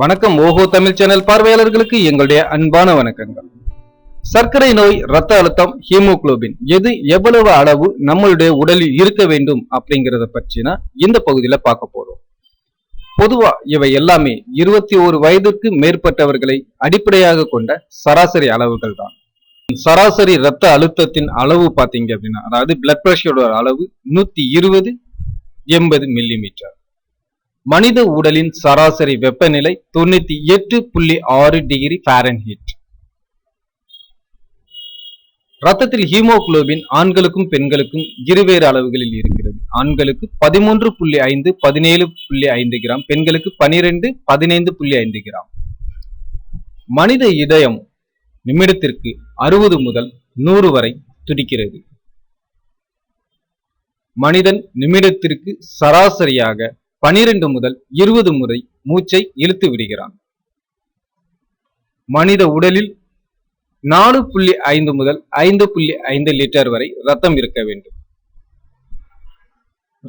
வணக்கம். ஓஹோ தமிழ் சேனல் பார்வையாளர்களுக்கு எங்களுடைய அன்பான வணக்கங்கள். சர்க்கரை நோய் ரத்த அழுத்தம் ஹீமோகுளோபின் எது எவ்வளவு அளவு நம்மளுடைய உடலில் இருக்க வேண்டும் அப்படிங்கறத பற்றினா இந்த பகுதியில பார்க்க போறோம். பொதுவா இவை எல்லாமே இருபத்தி ஒரு வயதுக்கு மேற்பட்டவர்களை அடிப்படையாக கொண்ட சராசரி அளவுகள் தான். சராசரி ரத்த அழுத்தத்தின் அளவு பாத்தீங்க அப்படின்னா அதாவது பிளட் பிரஷரோட அளவு நூத்தி இருபது எண்பது மில்லிமீட்டர் மனித உடலின் சராசரி வெப்பநிலை தொண்ணூத்தி எட்டு புள்ளி ஆறு டிகிரி ஃபாரன்ஹீட் ரத்தத்தில் ஹீமோகுளோபின் ஆண்களுக்கும் பெண்களுக்கும் இருவேறு அளவுகளில் இருக்கிறது. ஆண்களுக்கு பதிமூன்று புள்ளி ஐந்து பதினேழு புள்ளி ஐந்து கிராம் பெண்களுக்கு பனிரெண்டு பதினைந்து புள்ளி ஐந்து கிராம். மனித இதயம் நிமிடத்திற்கு அறுபது முதல் நூறு வரை துடிக்கிறது. மனிதன் நிமிடத்திற்கு சராசரியாக பனிரெண்டு முதல் இருபது முறை மூச்சை இழுத்து விடுகிறான். மனித உடலில் நாலு புள்ளி ஐந்து முதல் ஐந்து புள்ளி ஐந்து லிட்டர் வரை ரத்தம் இருக்க வேண்டும்.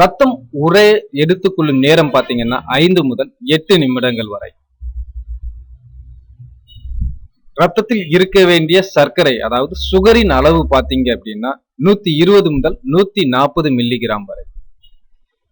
ரத்தம் உரைய எடுத்துக்கொள்ளும் நேரம் பாத்தீங்கன்னா ஐந்து முதல் எட்டு நிமிடங்கள் வரை. ரத்தத்தில் இருக்க வேண்டிய சர்க்கரை அதாவது சுகரின் அளவு பார்த்தீங்க அப்படின்னா நூத்தி இருபது முதல் நூத்தி நாற்பது மில்லிகிராம் வரை.